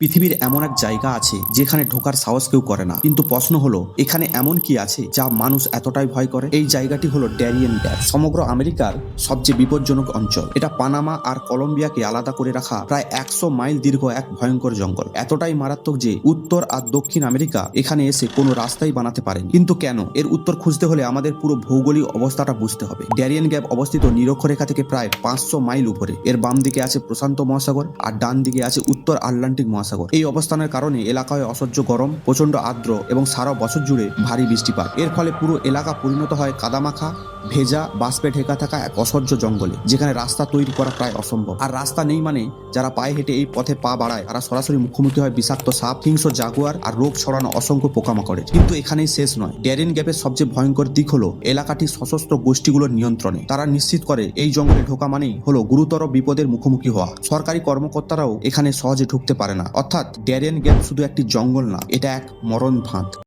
পৃথিবীর এমন এক জায়গা আছে যেখানে ঢোকার সাহস কেউ করে না। কিন্তু প্রশ্ন হলো, এখানে এমন কি আছে যা মানুষ এতটাই ভয় করে? এই জায়গাটি হলো ড্যারিয়েন গ্যাপ সমগ্র আমেরিকার সবচেয়ে বিপজ্জনক অঞ্চল। এটা পানামা আর কলম্বিয়াকে আলাদা করে রাখা প্রায় একশো মাইল দীর্ঘ এক ভয়ঙ্কর জঙ্গল। এতটাই মারাত্মক যে উত্তর আর দক্ষিণ আমেরিকা এখানে এসে কোনো রাস্তাই বানাতে পারেনি। কিন্তু কেন? এর উত্তর খুঁজতে হলে আমাদের পুরো ভৌগোলিক অবস্থাটা বুঝতে হবে। ড্যারিয়েন গ্যাপ অবস্থিত নিরক্ষরেখা থেকে প্রায় পাঁচশো মাইল উপরে। এর বাম দিকে আছে প্রশান্ত মহাসাগর আর ডান দিকে আছে উত্তর আটলান্টিক মহাসাগর। এই অবস্থানের কারণে এলাকায় অসহ্য গরম প্রচণ্ড আর্দ্র এবং সারা বছর জুড়ে ভারী বৃষ্টিপাত। এর ফলে পুরো এলাকা পরিণত হয় কাদামাখা, ভেজা, বাষ্পে ঢেকা থাকা এক অসহ্য জঙ্গলে, যেখানে রাস্তা তৈরি করা প্রায় অসম্ভব। আর রাস্তা নেই মানে যারা পায়ে হেঁটে এই পথে পা বাড়ায়, তারা সরাসরি মুখোমুখি হয় বিষাক্ত সাপ, হিংস্র জাগুয়ার আর রোগ ছড়ানো অসংখ্য পোকামাকড়ের। কিন্তু এখানেই শেষ নয়। ড্যারেন গ্যাপের সবচেয়ে ভয়ঙ্কর দিক হলো এলাকাটি সশস্ত্র গোষ্ঠীগুলোর নিয়ন্ত্রণে। তারা নিশ্চিত করে এই জঙ্গলে ঢোকা মানেই হলো গুরুতর বিপদের মুখোমুখি হওয়া। সরকারি কর্মকর্তারাও এখানে সহজে ঢুকতে পারে না। অর্থাৎ ড্যারেন গ্যাপ শুধু একটি জঙ্গল না এটা এক মরণ ফাঁদ।